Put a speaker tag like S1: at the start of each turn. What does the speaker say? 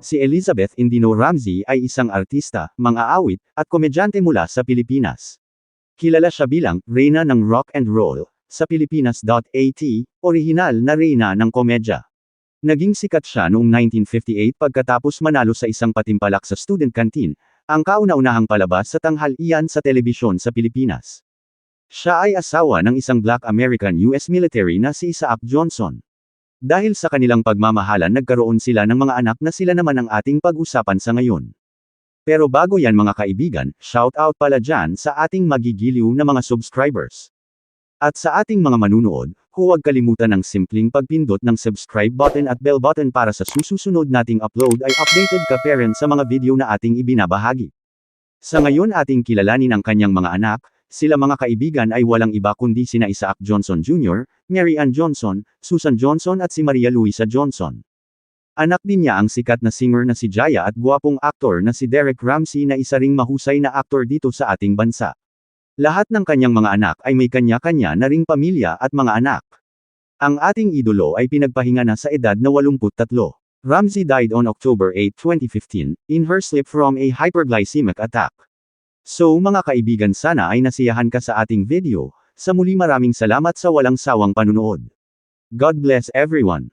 S1: Si Elizabeth Indino Ramsey ay isang artista, mang-aawit, at komedyante mula sa Pilipinas. Kilala siya bilang Reyna ng Rock and Roll sa Pilipinas.at, orihinal na Reyna ng komedya. Naging sikat siya noong 1958 pagkatapos manalo sa isang patimpalak sa student canteen, ang kauna-unahang palabas sa tanghalian sa telebisyon sa Pilipinas. Siya ay asawa ng isang black American US military na si Isaac Johnson. Dahil sa kanilang pagmamahalan nagkaroon sila ng mga anak na sila naman ang ating pag-usapan sa ngayon. Pero bago yan mga kaibigan, shout out pala dyan sa ating magigiliw na mga subscribers. At sa ating mga manunood, huwag kalimutan ng simpleng pagpindot ng subscribe button at bell button para sa susunod nating upload ay updated ka parent sa mga video na ating ibinabahagi. Sa ngayon ating kilalanin ang kanyang mga anak, sila mga kaibigan ay walang iba kundi sina Isaac Johnson Jr., Mary Ann Johnson, Susan Johnson at si Maria Luisa Johnson. Anak din niya ang sikat na singer na si Jaya at guwapong aktor na si Derek Ramsey na isa ring mahusay na aktor dito sa ating bansa. Lahat ng kanyang mga anak ay may kanya-kanya na ring pamilya at mga anak. Ang ating idolo ay pinagpahinga na sa edad na 83. Ramsey died on October 8, 2015, in her sleep from a hyperglycemic attack. So mga kaibigan sana ay nasiyahan ka sa ating video, sa muli maraming salamat sa walang sawang panunood. God bless everyone.